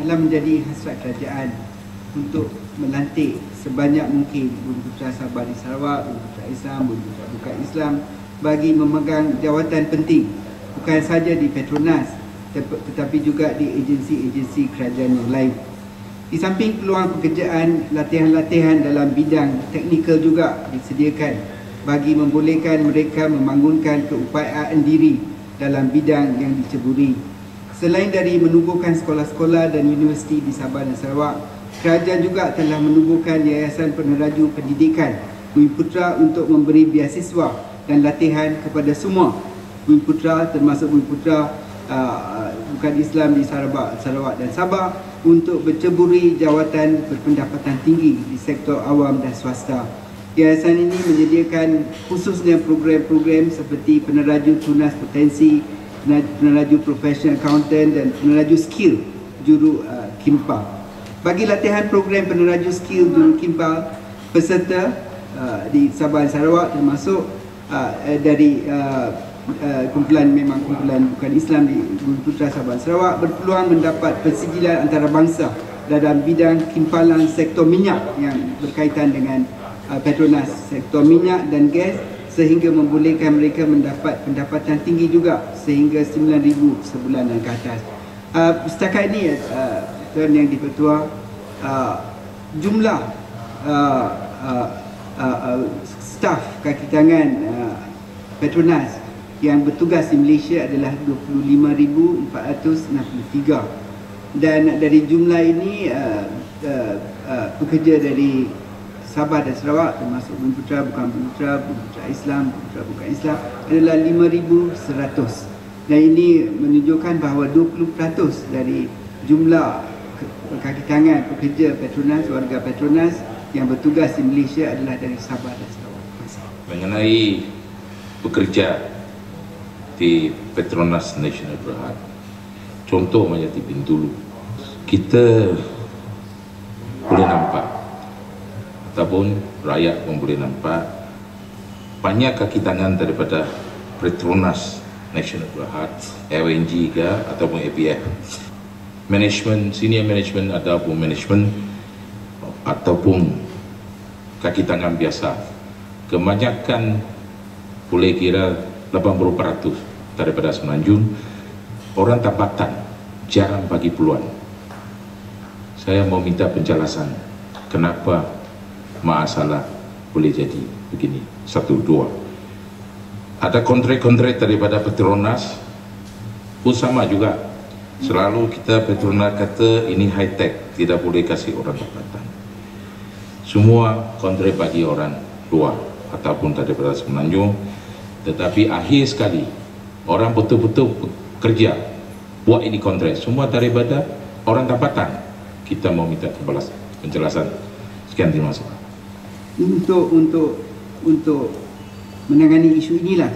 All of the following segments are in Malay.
adalah menjadi hasrat kerajaan untuk melantik sebanyak mungkin Bumi Putera Sabah di Sarawak, Bumi Putera Islam, Bumi Putera Bukan Islam bagi memegang jawatan penting bukan saja di Petronas tetapi juga di agensi-agensi kerajaan yang lain. Di samping peluang pekerjaan, latihan-latihan dalam bidang teknikal juga disediakan bagi membolehkan mereka membangunkan keupayaan diri dalam bidang yang diceburi. Selain dari menubuhkan sekolah-sekolah dan universiti di Sabah dan Sarawak, kerajaan juga telah menubuhkan Yayasan Peneraju Pendidikan Bumi Putra untuk memberi biasiswa dan latihan kepada semua Bumi Putra termasuk Bumi Putra uh, bukan Islam di Sarawak, Sarawak dan Sabah untuk berceburi jawatan berpendapatan tinggi di sektor awam dan swasta. Yayasan ini menyediakan khususnya program-program seperti peneraju tunas potensi, peneraju professional accountant dan peneraju skill juru uh, kimpal. Bagi latihan program peneraju skill juru kimpal, peserta uh, di Sabah dan Sarawak termasuk uh, dari uh, uh, kumpulan memang kumpulan bukan Islam di Bumi Putra Sabah dan Sarawak berpeluang mendapat persijilan antarabangsa dalam bidang kimpalan sektor minyak yang berkaitan dengan uh, Petronas, sektor minyak dan gas sehingga membolehkan mereka mendapat pendapatan tinggi juga sehingga 9,000 sebulan dan ke atas. Uh, setakat ini uh, Tuan Yang Dipertua uh, jumlah uh, uh, uh, uh, staf kaki tangan uh, Petronas yang bertugas di Malaysia adalah 25,463 dan dari jumlah ini uh, uh, uh, pekerja dari Sabah dan Sarawak termasuk Bumi Putra, bukan Bumi Putra, Bumi Putra Islam, Bumi Putra bukan Islam adalah 5,100 dan ini menunjukkan bahawa 20% dari jumlah kaki tangan pekerja Petronas, warga Petronas yang bertugas di Malaysia adalah dari Sabah dan Sarawak. Mengenai pekerja di Petronas National Berhad, contoh macam di Bintulu, kita boleh nampak ataupun rakyat pun boleh nampak banyak kaki tangan daripada Petronas National Berhad, LNG ke ataupun APF management, senior management ataupun management ataupun kaki tangan biasa. Kebanyakan boleh kira 80% daripada semenanjung orang tempatan jarang bagi peluang. Saya mau minta penjelasan kenapa masalah boleh jadi begini satu dua ada kontrak-kontrak daripada Petronas pun sama juga Selalu kita Petronas kata ini high tech, tidak boleh kasih orang tempatan. Semua kontrak bagi orang luar ataupun daripada semenanjung. Tetapi akhir sekali, orang betul-betul kerja buat ini kontrak. Semua daripada orang tempatan. Kita mau minta kebalas penjelasan. Sekian terima kasih. Untuk untuk untuk menangani isu inilah.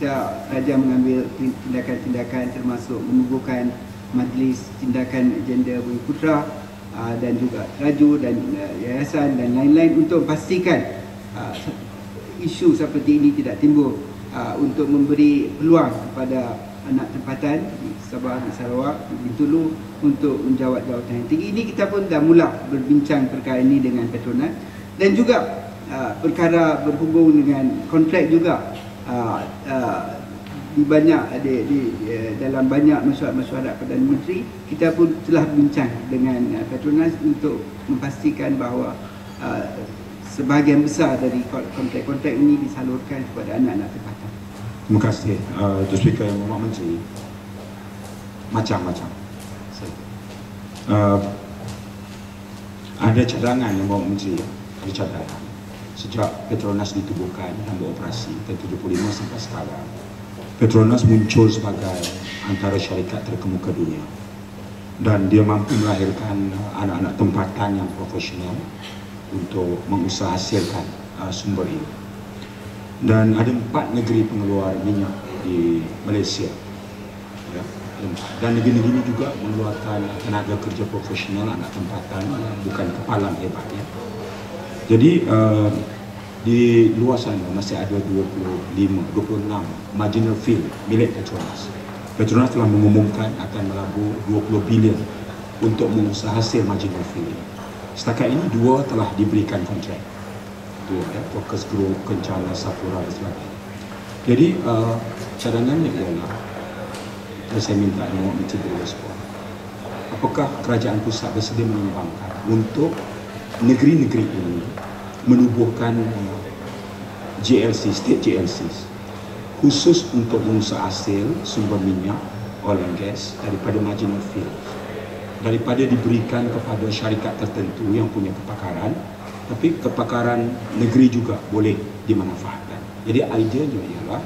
Raja mengambil tindakan-tindakan termasuk menubuhkan majlis tindakan agenda Bumi Putra uh, dan juga Raju dan uh, yayasan dan lain-lain untuk pastikan uh, isu seperti ini tidak timbul uh, untuk memberi peluang kepada anak tempatan Sabah di Sarawak Bintulu untuk menjawat jawatan yang tinggi. Ini kita pun dah mula berbincang perkara ini dengan Petronas. Dan juga uh, perkara berhubung dengan kontrak juga uh, uh, di banyak di, di, di dalam banyak mesyuarat-mesyuarat Perdana Menteri kita pun telah bincang dengan uh, Petronas untuk memastikan bahawa uh, sebahagian besar dari kontrak-kontrak ini disalurkan kepada anak-anak tempatan. Terima kasih. Uh, to Speaker yang Muhammad Menteri. Macam-macam. Uh, ada cadangan yang Muhammad Menteri. Ada cadangan. Sejak Petronas ditubuhkan dan beroperasi tahun 75 sampai sekarang Petronas muncul sebagai antara syarikat terkemuka dunia dan dia mampu melahirkan uh, anak-anak tempatan yang profesional untuk mengusahahasilkan uh, sumber ini dan ada empat negeri pengeluar minyak di Malaysia ya. dan negeri-negeri ini juga mengeluarkan tenaga kerja profesional anak tempatan bukan kepala hebat ya. Jadi uh, di luar sana masih ada 25, 26 marginal field milik Petronas Petronas telah mengumumkan akan melabur 20 bilion untuk mengusaha hasil marginal field. Setakat ini dua telah diberikan kontrak. Dua ya, Focus Group, Kencana, Sapura dan sebagainya. Jadi uh, cadangannya ialah dan saya minta Nomor Menteri Respon. Apakah kerajaan pusat bersedia menyumbangkan untuk negeri-negeri ini menubuhkan uh, GLC, state GLCs khusus untuk mengusaha hasil sumber minyak, oil and gas daripada marginal field. Daripada diberikan kepada syarikat tertentu yang punya kepakaran tapi kepakaran negeri juga boleh dimanfaatkan. Jadi ideanya ialah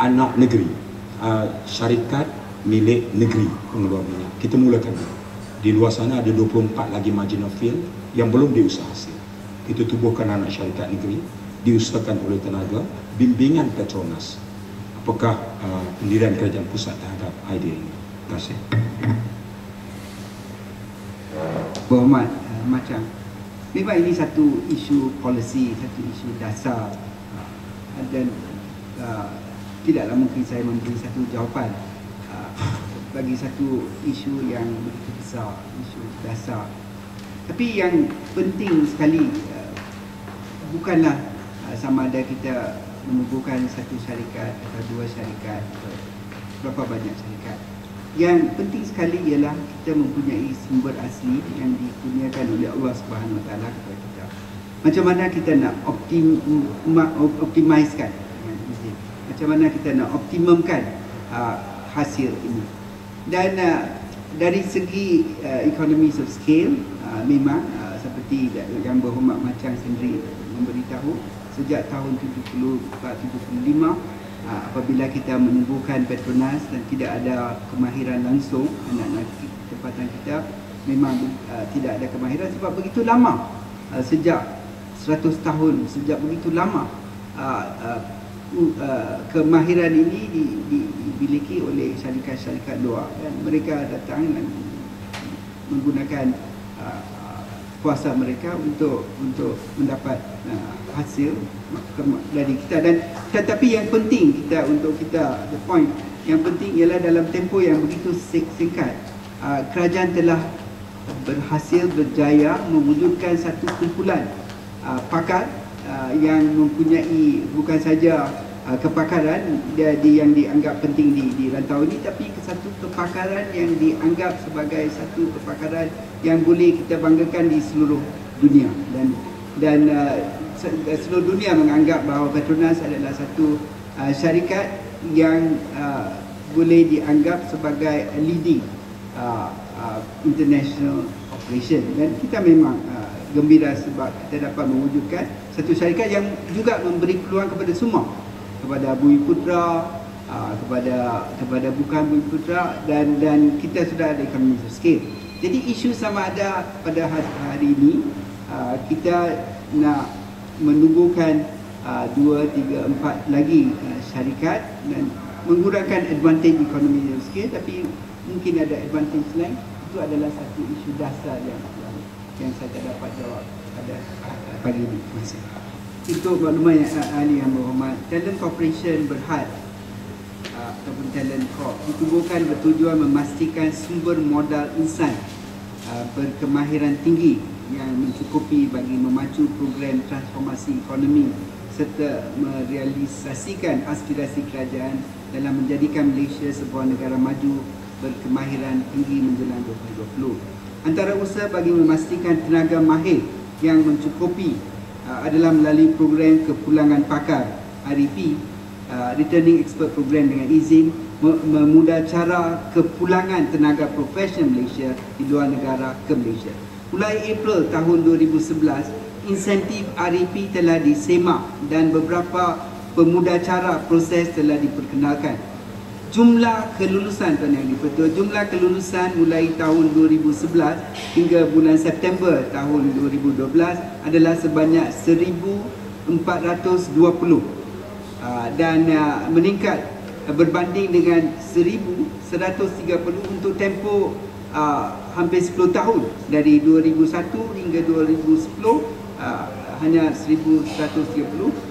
anak negeri uh, syarikat milik negeri pengeluar minyak. Kita mulakan dulu di luar sana ada 24 lagi marginal field yang belum diusaha hasil kita tubuhkan anak syarikat negeri diusahakan oleh tenaga bimbingan Petronas. Apakah uh, pendirian kerajaan pusat terhadap idea ini? Terima kasih. Berhormat uh, macam memang ini satu isu polisi, satu isu dasar uh, dan uh, tidaklah mungkin saya memberi satu jawapan uh, bagi satu isu yang begitu besar, isu dasar. Tapi yang penting sekali uh, bukanlah uh, sama ada kita menubuhkan satu syarikat atau dua syarikat atau berapa banyak syarikat. Yang penting sekali ialah kita mempunyai sumber asli yang dikurniakan oleh Allah Subhanahu Wa Taala kepada kita. Macam mana kita nak optim, optimizekan macam mana kita nak optimumkan uh, hasil ini. Dan uh, dari segi uh, economies of scale uh, memang uh, seperti yang berhormat macam sendiri memberitahu sejak tahun 74-75 ah, apabila kita menubuhkan Petronas dan tidak ada kemahiran langsung anak-anak tempatan kita memang uh, tidak ada kemahiran sebab begitu lama uh, sejak 100 tahun sejak begitu lama uh, uh, uh, kemahiran ini di, di, dimiliki oleh syarikat-syarikat luar. Dan mereka datang dan menggunakan uh, kuasa mereka untuk untuk mendapat uh, hasil. Dari kita dan tetapi yang penting kita untuk kita the point yang penting ialah dalam tempoh yang begitu singkat uh, kerajaan telah berhasil berjaya mewujudkan satu kumpulan uh, pakar uh, yang mempunyai bukan saja uh, kepakaran dia di, yang dianggap penting di, di rantau ini tapi satu kepakaran yang dianggap sebagai satu kepakaran yang boleh kita banggakan di seluruh dunia. Dan dan uh, seluruh dunia menganggap bahawa Petronas adalah satu uh, syarikat yang uh, boleh dianggap sebagai leading uh, uh, international operation. Dan kita memang uh, gembira sebab kita dapat mewujudkan satu syarikat yang juga memberi peluang kepada semua. Kepada Bumi Putra uh, kepada kepada bukan Bumi Putra dan dan kita sudah ada of scale jadi isu sama ada pada hari ini. Uh, kita nak menubuhkan uh, dua, tiga, empat lagi syarikat dan menggunakan advantage ekonomi yang sikit. Tapi mungkin ada advantage lain. Itu adalah satu isu dasar yang yang, saya tak dapat jawab pada Terima kasih. Untuk maklumat yang ahli yang berhormat, Talent Corporation berhad uh, ataupun Talent Corp ditubuhkan bertujuan memastikan sumber modal insan uh, berkemahiran tinggi yang mencukupi bagi memacu program transformasi ekonomi serta merealisasikan aspirasi kerajaan dalam menjadikan Malaysia sebuah negara maju berkemahiran tinggi menjelang 2020. Antara usaha bagi memastikan tenaga mahir yang mencukupi uh, adalah melalui program kepulangan pakar REP uh, Returning Expert Program dengan izin memudah cara kepulangan tenaga profesional Malaysia di luar negara ke Malaysia. Mulai April tahun 2011, insentif REP telah disemak dan beberapa pemuda cara proses telah diperkenalkan. Jumlah kelulusan tuan yang dipertua, jumlah kelulusan mulai tahun 2011 hingga bulan September tahun 2012 adalah sebanyak 1420 ah, dan ah, meningkat berbanding dengan 1130 untuk tempoh hampir 10 tahun. Dari 2001 hingga 2010 uh, hanya 1130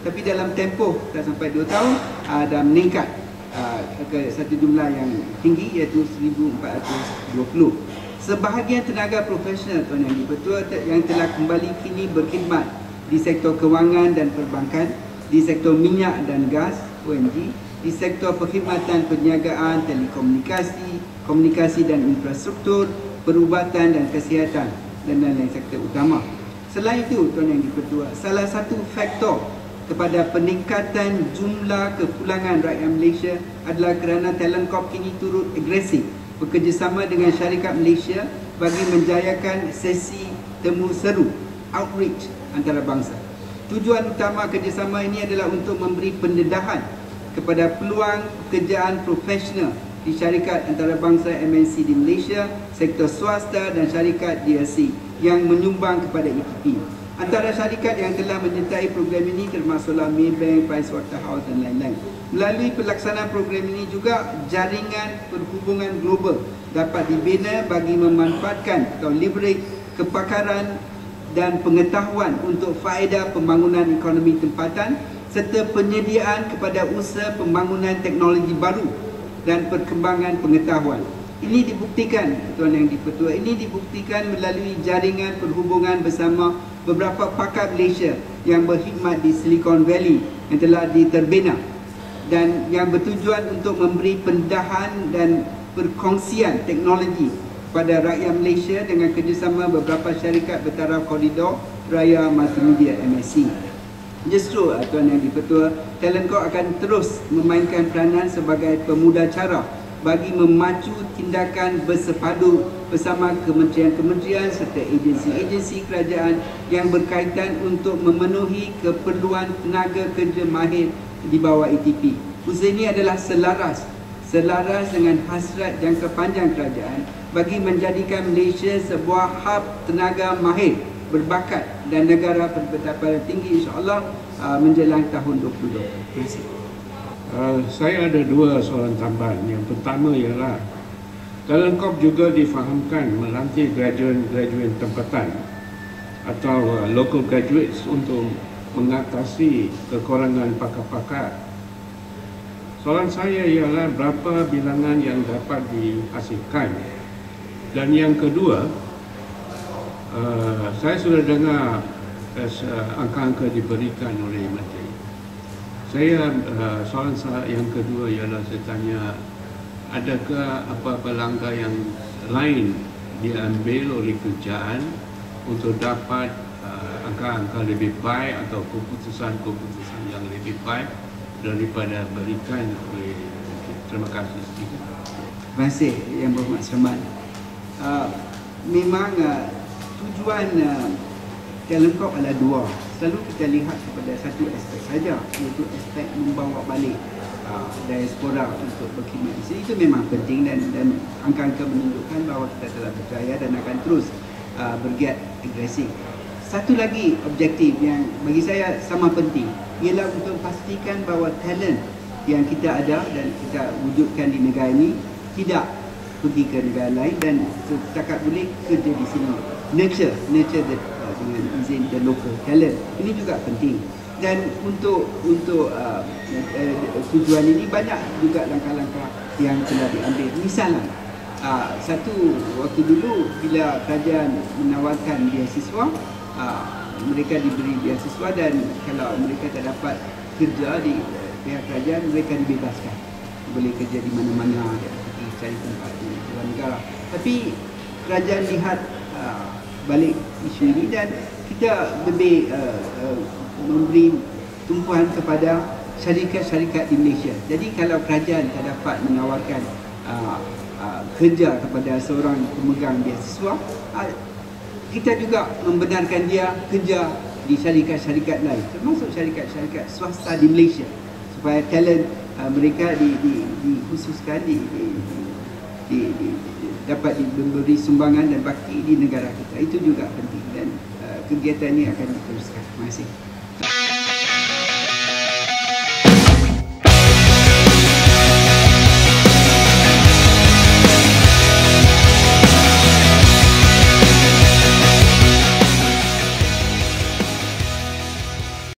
tapi dalam tempoh dah sampai 2 tahun uh, dah meningkat uh, ke satu jumlah yang tinggi iaitu 1420. Sebahagian tenaga profesional Tuan Yang Dipertua yang telah kembali kini berkhidmat di sektor kewangan dan perbankan, di sektor minyak dan gas ONG, di sektor perkhidmatan perniagaan, telekomunikasi, komunikasi dan infrastruktur, perubatan dan kesihatan dan lain-lain sektor utama. Selain itu, Tuan Yang Dipertua, salah satu faktor kepada peningkatan jumlah kepulangan rakyat Malaysia adalah kerana Talent Corp kini turut agresif bekerjasama dengan syarikat Malaysia bagi menjayakan sesi temu seru outreach antara bangsa. Tujuan utama kerjasama ini adalah untuk memberi pendedahan kepada peluang pekerjaan profesional di syarikat antarabangsa MNC di Malaysia, sektor swasta dan syarikat DSC yang menyumbang kepada ETP. Antara syarikat yang telah menyertai program ini termasuklah Maybank, Pricewaterhouse dan lain-lain. Melalui pelaksanaan program ini juga jaringan perhubungan global dapat dibina bagi memanfaatkan atau leverage kepakaran dan pengetahuan untuk faedah pembangunan ekonomi tempatan serta penyediaan kepada usaha pembangunan teknologi baru dan perkembangan pengetahuan. Ini dibuktikan tuan yang dipertua, ini dibuktikan melalui jaringan perhubungan bersama beberapa pakar Malaysia yang berkhidmat di Silicon Valley yang telah diterbina dan yang bertujuan untuk memberi pendahan dan perkongsian teknologi kepada rakyat Malaysia dengan kerjasama beberapa syarikat bertaraf koridor raya multimedia MSC. Justru uh, Tuan Yang Dipertua, Talent Corp akan terus memainkan peranan sebagai pemuda cara bagi memacu tindakan bersepadu bersama kementerian-kementerian serta agensi-agensi kerajaan yang berkaitan untuk memenuhi keperluan tenaga kerja mahir di bawah ETP. Usaha ini adalah selaras selaras dengan hasrat jangka panjang kerajaan bagi menjadikan Malaysia sebuah hub tenaga mahir berbakat dan negara berpendapatan tinggi insya-Allah uh, menjelang tahun 2020. Terima kasih. Uh, saya ada dua soalan tambahan. Yang pertama ialah Talent Corp juga difahamkan melantik graduate-graduate tempatan atau uh, local graduates untuk mengatasi kekurangan pakar-pakar. Soalan saya ialah berapa bilangan yang dapat dihasilkan? Dan yang kedua, uh, saya sudah dengar uh, angka-angka diberikan oleh Menteri saya uh, soalan saya yang kedua ialah saya tanya adakah apa-apa langkah yang lain diambil oleh kerjaan untuk dapat uh, angka-angka lebih baik atau keputusan-keputusan yang lebih baik daripada berikan oleh terima kasih. Terima kasih Yang Berhormat Serman. Uh, memang uh, tujuan uh, talent corp adalah dua selalu kita lihat kepada satu aspek saja iaitu aspek membawa balik uh, diaspora untuk berkhidmat di sini. Itu memang penting dan dan angka-angka menunjukkan bahawa kita telah berjaya dan akan terus uh, bergiat agresif. Satu lagi objektif yang bagi saya sama penting ialah untuk pastikan bahawa talent yang kita ada dan kita wujudkan di negara ini tidak pergi ke negara lain dan setakat boleh kerja di sini. Nurture nurture the dengan izin the local talent. Ini juga penting. Dan untuk untuk uh, uh, tujuan ini banyak juga langkah-langkah yang telah diambil. Misalnya, uh, satu waktu dulu bila kerajaan menawarkan beasiswa, uh, mereka diberi beasiswa dan kalau mereka tak dapat kerja di uh, pihak kerajaan, mereka dibebaskan. Boleh kerja di mana-mana, cari tempat di luar negara. Tapi kerajaan lihat uh, balik isu ini dan kita lebih uh, uh, memberi tumpuan kepada syarikat-syarikat di Malaysia. Jadi kalau kerajaan tak dapat menawarkan uh, uh, kerja kepada seorang pemegang beasiswa, uh, kita juga membenarkan dia kerja di syarikat-syarikat lain, termasuk syarikat-syarikat swasta di Malaysia supaya talent uh, mereka di, di, dikhususkan di, di, di, di, di, dapat diberi sumbangan dan bakti di negara kita. Itu juga penting dan uh, kegiatan ini akan diteruskan. Terima kasih.